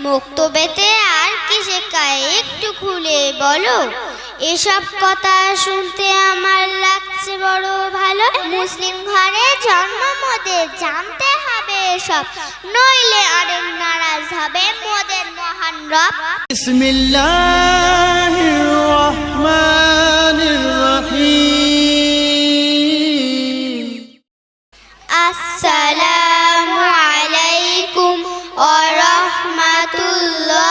মুক্তবেতে আর কি শেখায়? একটু খুলে বলো। এসব কথা শুনতে আমার লাগছে বড় ভালো। মুসলিম ঘরে জন্ম মোদের জানতে হবে এসব নইলে অনেক নারাজ হবে মোদের মহান রব। বিসমিল্লাহির রহমান। রাহমাতুল্লাহি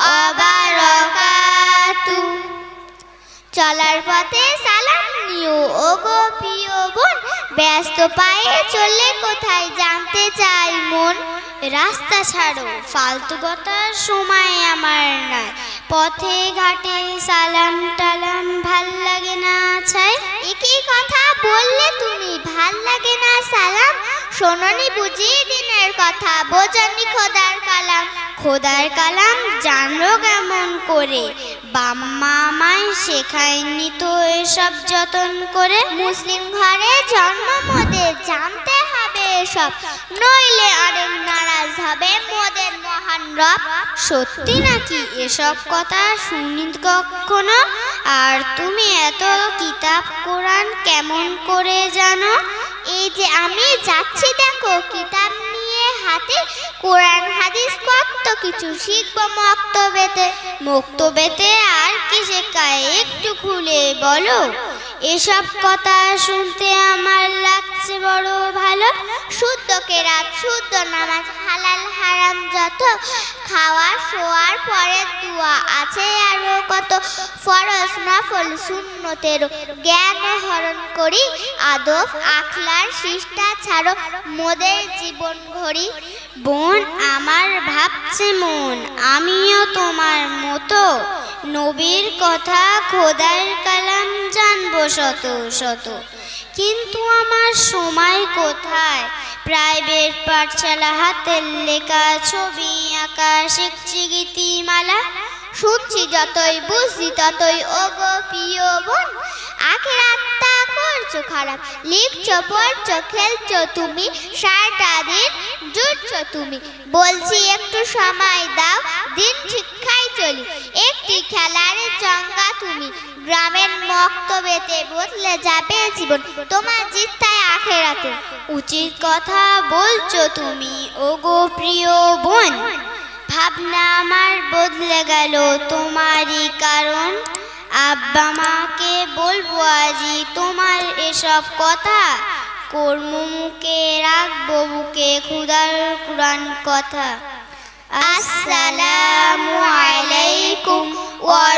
ওয়া বারাকাতু চলার পথে সালাম নিও, ওগো প্রিয় বোন। ব্যস্ত পায়ে চললে কোথায় জানতে চাই মন? রাস্তা ছাড়ো ফালতু কথার সময় আমার নাই পথে, ঘাটে সালাম টালাম ভালো লাগে না ছাই? একই কথা বললে তুমি ভালো লাগে না সালাম? শোননি বুঝি দিনের কথা? বোঝনি খোদার কালাম। খোদার কালাম জানলো কেমন করে? বাম্মা আমায় শেখায়নি তো এসব যতন করে? মুসলিম ঘরে জন্ম মোদের জানতে হবে এসব। নইলে অনেক নারাজ হবে মোদের মহান রব। সত্যি নাকি এসব কথা শুনি কখনো? আর তুমি এত কিতাব কোরআন কেমন করে জানো? এই যে আমি যাচ্ছি দেখো, কিতাব নিয়ে হাতে, কোরআন, হাদিস, কত কিছু শিখব মক্তবেতে মক্তবেতে আর কি শেখায় একটু খুলে বলো। এসব কথা শুনতে আমার লাগছে বড় শুদ্ধ নামাজ, হালাল, হারাম যত খাওয়া, শোয়ার পরে দোয়া আছে কত। ফরজ, নফল জ্ঞান হরণ করি, আদব, আখলার শিষ্টা ছাড়ো, মোদের জীবন ঘড়ি। বোন, আমার ভাবছে মন, আমিও তোমার মতো। নবীর কথা খোদার কালাম জানব শত শত। কিন্তু আমার সময় কোথায়? প্রাইভেট পাঠশালা হাতের লেখা ছবি আঁকা শিখছি গীতিমালা শুনছি যতই বুঝছি ততই ওগো প্রিয় বোন, আখের আত্মা করছ খারাপ, লিখছো, পড়ছো, খেলছো তুমি সারাটা দিন জুটছো তুমি। বলছি একটু সময় দাও, দিন শিক্ষায় চলি। একটি খেলার চঙ্গা তুমি। গ্রামের মক্তবেতে বদলে যাবে জীবন। তোমার জিত্তায় আখেরাতে উচিত কথা বলছো তুমি, ওগো প্রিয় বোন। ভাবনা আমার বদলে গেল, তোমারই কারণ। আব্বা মাকে বলব আজই তোমার এসব কথা। কর্ম মুখে রাখব, বুকে খুদার কুরআন কথা। আসসালামু আলাইকুম, ওয়া